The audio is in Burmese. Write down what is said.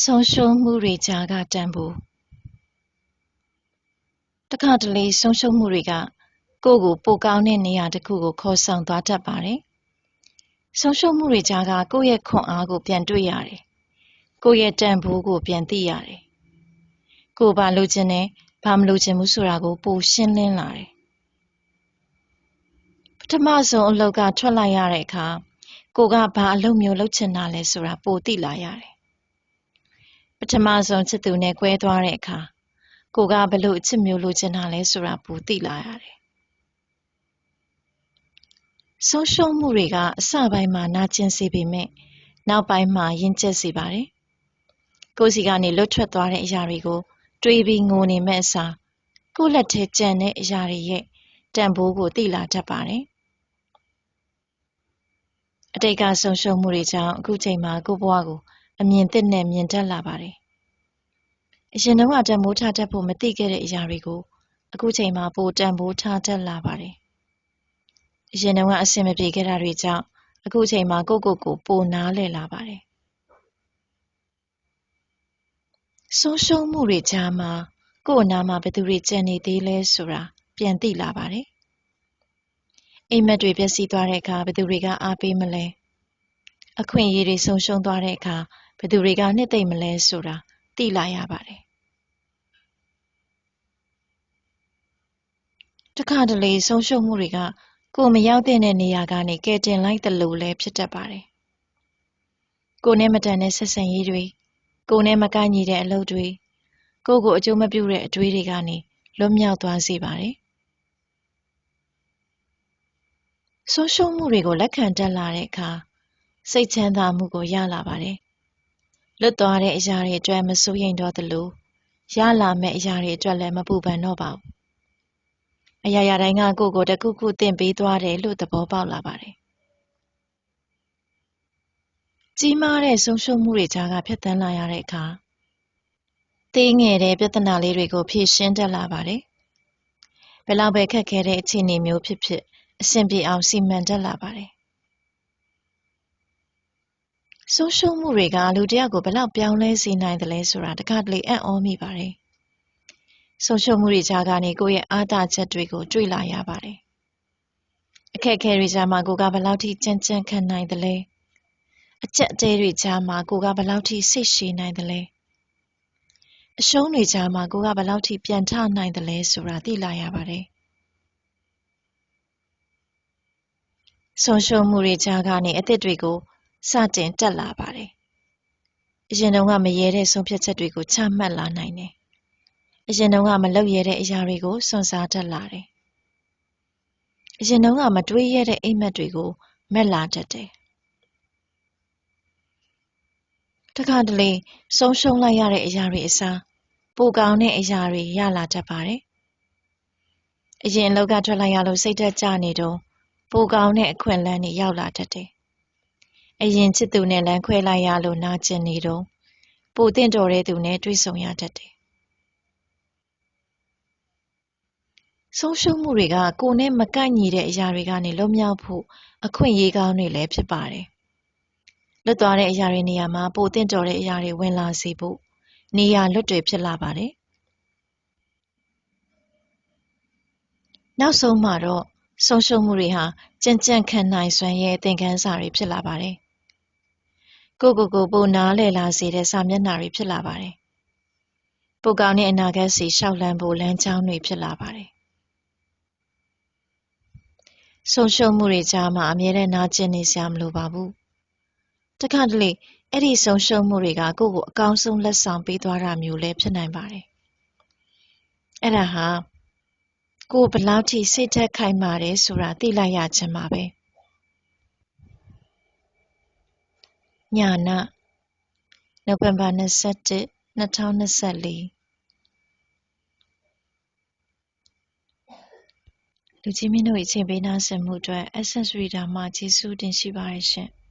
ဆုံးရှုံးမှုတွေကြားကတန်ဖိုးတခါတလေဆုံးရှုံးမှုတွေကကိုယ့်ကိုပိုကောင်းတဲ့နေရာတစ်ခုကိုခေါ်ဆောင်သွားတတ်ပါတယ်။ဆုံးရှုံးမှုတွေကြားကကိုယ့်ရဲ့ခွန်အားကိုပြန်တွေ့ရတယ်။ကိုယ့်ရဲ့တန်ဖိုးကိုပြန်သိရတယ်။ကိုယ်ဘာလိုချင်တယ်ဘာမလိုချင်ဘူးဆိုတာကိုပိုရှင်းလင်းလာတယ်။ပထမဆုံးအလုပ်ကထွက်လိုက်ရတဲ့အခါကိုကဘာအလုပ်မျိုးလုပ်ချင်တာလဲဆိုတာပိုသိလာရတယ် ပထမဆုံးချစ်သူနဲ့ကွဲသွားတဲ့အခါကိုကဘလို့အချစ်မျိုးလိုချင်တာလဲဆိုတာပိုသိလာရတယ်။ဆုံးရှုံးမှုတွေကအစပိုင်းမှာနာကျင်စေပေမဲ့နောက်ပိုင်းမှာရင်ကျက်စေပါတယ်။ကိုယ်စီကနေလွတ်ထွက်သွားတဲ့အရာတွေကို တွေးပြီးငိုနေမဲ့အစားကိုယ့်လက်ထဲကျန်တဲ့အရာတွေရဲ့တန်ဖိုးကိုသိလာတတ်ပါတယ်။အတိတ်ကဆုံးရှုံးမှုတွေကြောင့်အခုချိန်မှာကိုယ့်ဘဝကို အမြင်သစ်နဲ့မြင်တတ်လာပါတယ်။အရင်တုန်းကတန်ဖိုးထားတတ်ဖို့မသိခဲ့တဲ့အရာတွေကိုအခုချိန်မှာပိုတန်ဖိုးထားတတ်လာပါတယ်။အရင်တုန်းကအဆင်မပြေခဲ့တာတွေကြောင့်အခုချိန်မှာကိုယ့်ကိုယ်ကိုပိုနားလည်လာပါတယ်။ဆုံးရှုံးမှုတွေကြားမှာကိုယ့်အနားမှာဘယ်သူတွေကျန်နေသေးလဲဆိုတာပြန်သိလာပါတယ်။အိမ်မက်တွေပျက်စီးသွားတဲ့အခါဘယ်သူတွေကအားပေးမလဲ။အခွင့်အရေးတွေဆုံးရှုံးသွားတဲ့အခါ ဘယ်သူတွေကနှစ်သိမ့်မလဲဆိုတာသိလာရပါတယ်တခါတလေဆုံးရှုံးမှုတွေကကိုမရောက်တဲ့နေရာကနေကဲတင်လိုက်သလိုလည်းဖြစ်တတ်ပါတယ်ကိုနဲ့မတန်တဲ့ဆက်ဆံရေးတွေကိုနဲ့မကိုက်ညီတဲ့အလုပ်တွေကိုကိုအကျိုးမပြုတဲ့အတွေးတွေကနေလွတ်မြောက်သွားစေပါတယ်ဆုံးရှုံးမှုတွေကိုလက်ခံတက်လာတဲ့အခါစိတ်ချမ်းသာမှုကိုရလာပါတယ် လွတ်သွားတဲ့အရာတွေအတွက်မစိုးရိမ်တော့သလိုရလာမယ့်အရာတွေအတွက်လည်းမပူပန်တော့ပါဘူးအရာရာတိုင်းကကိုယ့်ကိုတခုခုသင်ပေးသွားတယ်လို့သဘောပေါက်လာပါတယ်ကြီးမားတဲ့ဆုံးရှုံးမှုတွေကြားကဖြတ်သန်းလာရတဲ့အခါသေးငယ်တဲ့ပြဿနာလေးတွေကိုဖြေရှင်းတတ်လာပါတယ်ဘယ်လောက်ပဲခက်ခဲတဲ့အခြေအနေမျိုးဖြစ်ဖြစ်အဆင်ပြေအောင်စီမံတတ်လာပါတယ် ဆုံးရှုံးမှုတွေကလူတစ်ယောက်ကိုဘယ်လောက်ပြောင်းလဲစေနိုင်သလဲဆိုတာတခါတလေအံ့ဩမိပါတယ်။ဆုံးရှုံးမှုတွေကြားကနေကိုယ့်ရဲ့အားသာချက်တွေကိုတွေ့လာရပါတယ်။အခက်အခဲတွေကြားမှာကိုကဘယ်လောက်ထိကြမ်းကြမ်းခံနိုင်သလဲ။အကျက်အတဲတွေကြားမှာကိုကဘယ်လောက်ထိစိတ်ရှည်နိုင်သလဲ။အရှုံးတွေကြားမှာကိုကဘယ်လောက်ထိပြန်ထနိုင်သလဲဆိုတာသိလာရပါတယ်။ဆုံးရှုံးမှုတွေကြားကနေအသစ်တွေကို စတင်တက်လာပါတယ်။အရင်တုန်းကမရဲတဲ့ဆုံးဖြတ်ချက်တွေကိုချမှတ်လာနိုင်တယ်။အရင်တုန်းကမလုပ်ရတဲ့အရာတွေကိုစွန့်စားတတ်လာတယ်။အရင်တုန်းကမတွေးရတဲ့အိမ်မက်တွေကိုမက်လာတတ်တယ်။တခါတလေဆုံးရှုံးလိုက်ရတဲ့အရာတွေအစားပိုကောင်းတဲ့အရာတွေရလာတတ်ပါတယ်။အရင်အလောက်ကထွက်လိုက်ရလို့စိတ်သက်ကြနေတော့ပိုကောင်းတဲ့အခွင့်အလမ်းတွေရောက်လာတတ်တယ် အရင်ချစ်သူနဲ့လမ်းခွဲလိုက်ရလို့နာကျင်နေတုန်းပိုသင့်တော်တဲ့သူနဲ့တွေ့ဆုံရတတ်တယ်။ဆုံးရှုံးမှုတွေကကိုယ်နဲ့မကိုက်ညီတဲ့အရာတွေကနေလွတ်မြောက်ဖို့အခွင့်အရေးကောင်းတွေလည်းဖြစ်ပါတယ်။လွတ်သွားတဲ့အရာတွေနေရာမှာပိုသင့်တော်တဲ့အရာတွေဝင်လာစေဖို့နေရာလွတ်တွေဖြစ်လာပါတယ်။နောက်ဆုံးမှာတော့ဆုံးရှုံးမှုတွေဟာကြံ့ကြံ့ခံနိုင်စွမ်းရဲ့သင်ခန်းစာတွေဖြစ်လာပါတယ် ကိုကိုကိုပိုနားလည်လာစေတဲ့စာမျက်နှာတွေဖြစ်လာပါတယ်။ပိုကောင်းတဲ့အနာဂတ်စီရှောက်လန်းဖို့လမ်းကြောင်းတွေဖြစ်လာပါတယ်။ဆုံးရှုံးမှုတွေကြားမှာအမြဲတမ်းနာကျင်နေစရာမလိုပါဘူး။တခါတလေအဲ့ဒီဆုံးရှုံးမှုတွေကကိုယ့်ကိုအကောင်းဆုံးလက်ဆောင်ပေးသွားတာမျိုးလည်းဖြစ်နိုင်ပါတယ်။အဲ့ဒါဟာကိုယ်ဘလောက်ထိစိတ်ထက်ခိုင်မာတယ်ဆိုတာသိလိုက်ရခြင်းပါပဲ။ ညာဏနိုဝင်ဘာ21 2024လူကြီးမင်းတို့၏အချိန်ပေးနားဆင်မှုအတွက် Essence Reader မှ ကျေးဇူးတင်ရှိပါတယ်ရှင်။